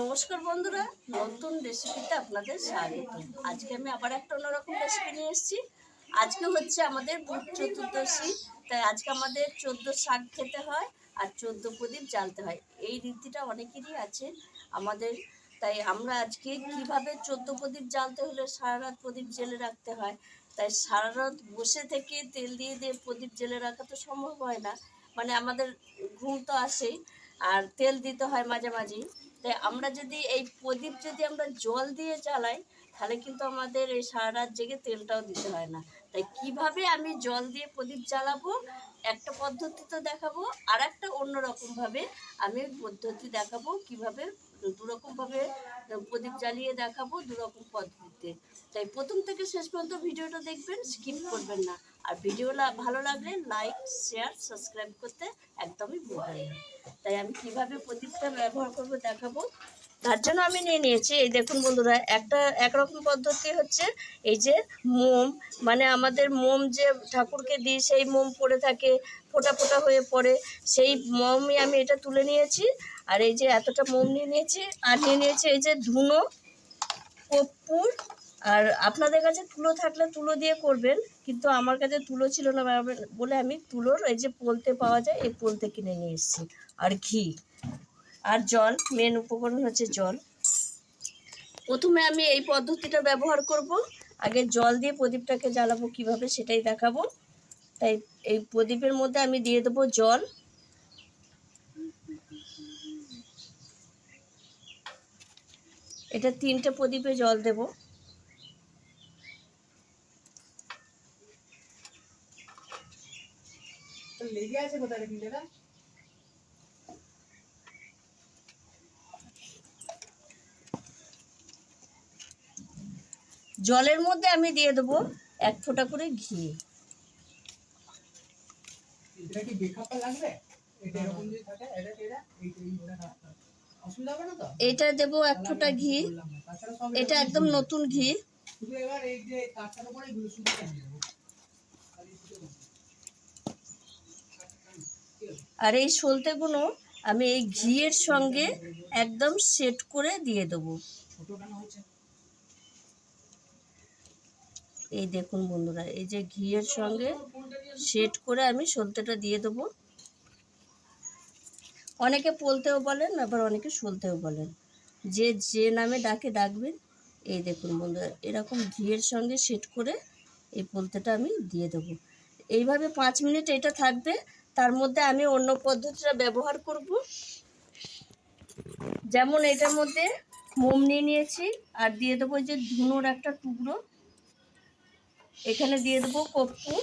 নমস্কার বন্ধুরা, নতুন রেসিপিতে আপনাদের স্বাগত। আজকে আমি আবার একটা অন্যরকম রেসিপি নিয়ে এসেছি। আজকে হচ্ছে আমাদের ভূত চতুর্দশী, তাই আজকে আমাদের চোদ্দ শাক খেতে হয় আর চোদ্দ প্রদীপ জ্বালতে হয়। এই রীতিটা অনেকেরই আছে আমাদের, তাই আমরা আজকে কীভাবে চোদ্দ প্রদীপ জ্বালতে হলে সারা রাত প্রদীপ জেলে রাখতে হয়? তাই সারা রাত বসে থেকে তেল দিয়ে দিয়ে প্রদীপ জেলে রাখা তো সম্ভব হয় না। মানে আমাদের ঘুম তো আসেই, আর তেল দিতে হয় মাঝে মাঝেই। তাই আমরা যদি এই প্রদীপ যদি আমরা জল দিয়ে জ্বালাই, তাহলে কিন্তু আমাদের এই সারা রাত জেগে তেলটাও দিতে হয় না। তাই কীভাবে আমি জল দিয়ে প্রদীপ জ্বালাবো, একটা পদ্ধতি তো দেখাবো আর একটা অন্যরকমভাবে আমি পদ্ধতি দেখাবো কীভাবে দুরকমভাবে প্রদীপ জ্বালিয়ে দেখাবো দুরকম পদ্ধতিতে। তাই প্রথম থেকে শেষ পর্যন্ত ভিডিওটা দেখবেন স্কিপ করবেন না। আর ভিডিও ভালো লাগলে লাইক শেয়ার সাবস্ক্রাইব করতে একদমই ভুলবেন না। তাই আমি কীভাবে প্রদীপটা ব্যবহার করব দেখাবো। তার জন্য আমি নিয়ে নিয়েছি। এই দেখুন বন্ধুরা, একটা একরকম পদ্ধতি হচ্ছে এই যে মোম মানে আমাদের মোম যে ঠাকুরকে দিই, সেই মোম পড়ে থাকে, ফোটা ফোটা হয়ে পড়ে। সেই মোমই আমি এটা তুলে নিয়েছি, আর এই যে এতটা মোম নিয়ে নিয়েছি, আর নিয়ে নিয়েছি এই যে ধুনো, কর্পূর, আর আপনাদের কাছে তুলো থাকলে তুলো দিয়ে করবেন, কিন্তু আমার কাছে তুলো ছিল না বলে আমি তুলোর এই যে পোলতে পাওয়া যায়, এই পোলতে কিনে নিয়ে এসেছি। আর ঘি আর জল মেন উপকরণ হচ্ছে জল। প্রথমে আমি এই পদ্ধতিটা ব্যবহার করব। আগে জল দিয়ে প্রদীপটাকে জ্বালাবো কীভাবে সেটাই দেখাবো। তাই এই প্রদীপের মধ্যে আমি দিয়ে দেবো জল। এটা তিনটে প্রদীপে জল দেব। লেগে আছে কোথায় জলের মধ্যে আমি দিয়ে দেবো এক ফোঁটা করে ঘি। এটা দেবো এক ফোঁটা ঘি। এটা একদম নতুন ঘি। আর এই সলতেগুলো আমি এই ঘিয়ের সঙ্গে একদম সেট করে দিয়ে দেবো। ছোট কেন হয়েছে? এই দেখুন বন্ধুরা, এই যে ঘিয়ের সঙ্গে সেট করে আমি সলতেটা দিয়ে দেবো। অনেকে পোলতেও বলেন, আবার অনেকে সলতেও বলেন। যে যে নামে ডাকে ডাকবেন এই দেখুন বন্ধুরা, এরকম ঘিয়ের সঙ্গে সেট করে এই পোলতেটা আমি দিয়ে দেবো। এইভাবে পাঁচ মিনিট এটা থাকবে, তার মধ্যে আমি অন্য পদ্ধতিটা ব্যবহার করব। যেমন এটার মধ্যে মোম নিয়ে নিয়েছি, আর দিয়ে দেবো যে ধুনোর একটা টুকরো। এখানে দিয়ে দেবো কর্পূর।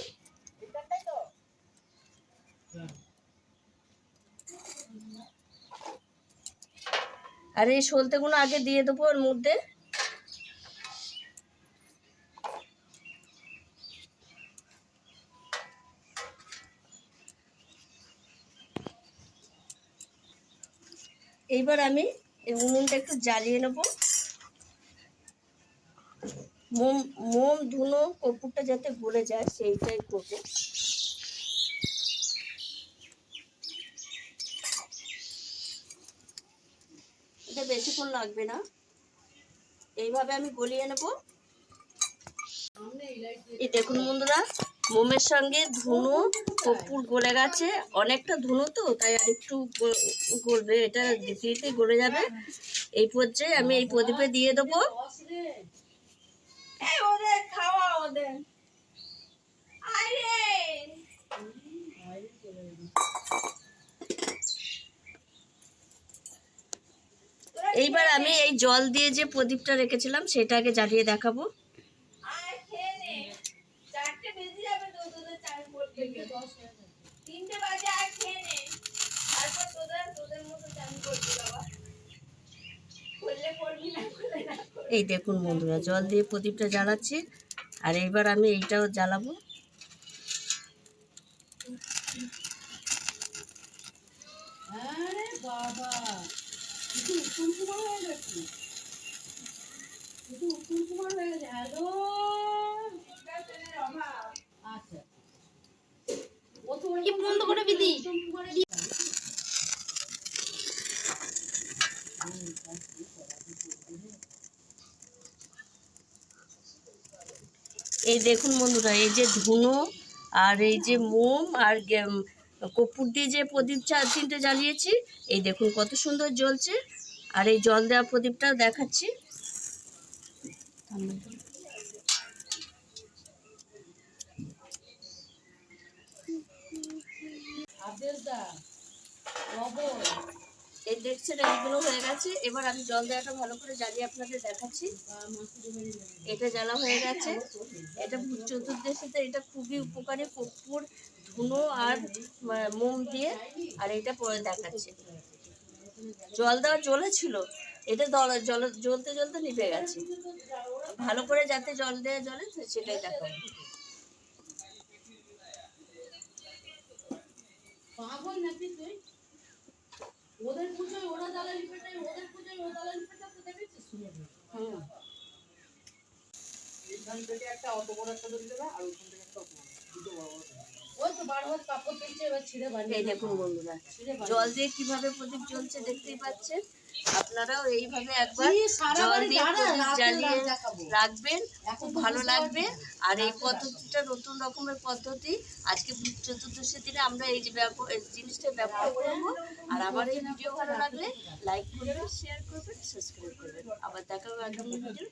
আর এই সলতেগুলো আগে দিয়ে দেবো ওর মধ্যে। এইবার আমি এই উনুনটা একটু জ্বালিয়ে নেব। মোম মোম, ধুনো, কর্পূরটা যাতে গলে যায়, সেইটাই করব। এটা বেশিক্ষণ লাগবে না। এইভাবে আমি গলিয়ে নেব। এই দেখুন বন্ধুরা, মোমের সঙ্গে ধুনো, কর্পূর গলে গেছে। অনেকটা ধুনো তো, তাই আর একটু গলবে, এটা দিতে গলে যাবে। এই পর্যায়ে আমি এই প্রদীপে দিয়ে দেবো। ওদের খাওয়া ওদের। আরে! এইবার আমি এই জল দিয়ে যে প্রদীপটা রেখেছিলাম সেটা আগে জ্বালিয়ে দেখাবো। করবি করলে করবি না করলে না। করবি। এই দেখুন বন্ধুরা জল দিয়ে প্রদীপটা জ্বালাচ্ছি। আর এইবার আমি এইটাও জ্বালাবো। আরে বাবা একটু এই দেখুন বন্ধুরা, এই যে ধুনো আর এই যে মোম আর কপুর দিয়ে যে প্রদীপ তিনটে জ্বালিয়েছি, এই দেখুন কত সুন্দর জ্বলছে। আর এই জল দেওয়া প্রদীপটা দেখাচ্ছি। আদেশ দা এই দেখছেন এইগুলো হয়ে গেছে। এবার আমি জল দেওয়াটা ভালো করে জ্বালিয়ে আপনাদের দেখাচ্ছি। এটা জ্বালা হয়ে গেছে। এটা চতুর্দশীতে এটা খুবই উপকারী কর্পূর, ধুনো আর মোম দিয়ে। আর এটা পরে দেখাচ্ছে। জল দেওয়া জ্বলেছিল, এটা দল, জল, জ্বলতে জ্বলতে নিভে গেছে। ভালো করে যাতে জল দেওয়া জলে সেটাই দেখাবো। পাগল নাকি তুই? ওদের পুজোয় ওরা দালালি পেটায় ওদের পুজোয় ও দালালি পেটাতে দেখেছিস শুনে হ্যাঁ। এইখান এখান থেকে একটা অত বড় একটা দড়ি দেবে আর ওখান থেকে একটা অত বড় দুটো বড় বড় এই দেখুন বন্ধুরা জল দিয়ে কীভাবে প্রদীপ জ্বলছে দেখতেই পাচ্ছেন। আপনারাও এইভাবে একবার জল দিয়ে প্রদীপ জ্বালিয়ে রাখবেন খুব ভালো লাগবে। আর এই পদ্ধতিটা নতুন রকমের পদ্ধতি আজকে ভূত চতুর্দশীর দিনে আমরা এই যে জিনিসটা ব্যবহার করব। আর আমার এই ভিডিও ভালো লাগলে লাইক করবেন শেয়ার করবেন সাবস্ক্রাইব করবেন। আবার দেখা হবে আগামী ভিডিও।